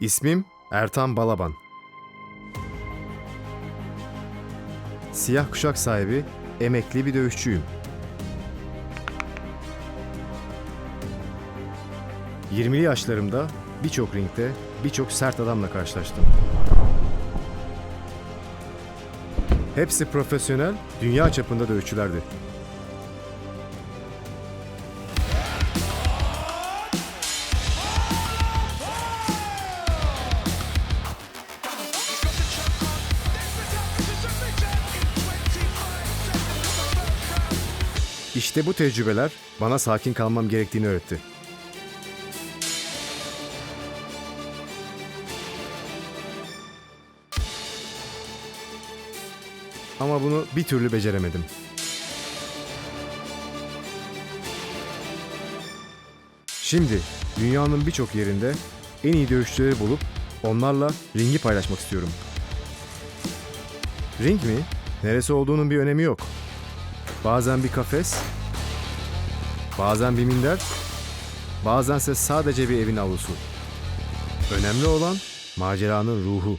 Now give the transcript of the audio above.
İsmim Ertan Balaban. Siyah kuşak sahibi, emekli bir dövüşçüyüm. 20'li yaşlarımda birçok ringde birçok sert adamla karşılaştım. Hepsi profesyonel, dünya çapında dövüşçülerdi. İşte bu tecrübeler bana sakin kalmam gerektiğini öğretti. Ama bunu bir türlü beceremedim. Şimdi dünyanın birçok yerinde en iyi dövüşçüleri bulup onlarla ringi paylaşmak istiyorum. Ring mi? Neresi olduğunun bir önemi yok. Bazen bir kafes, bazen bir minder, bazense sadece bir evin avlusu. Önemli olan maceranın ruhu.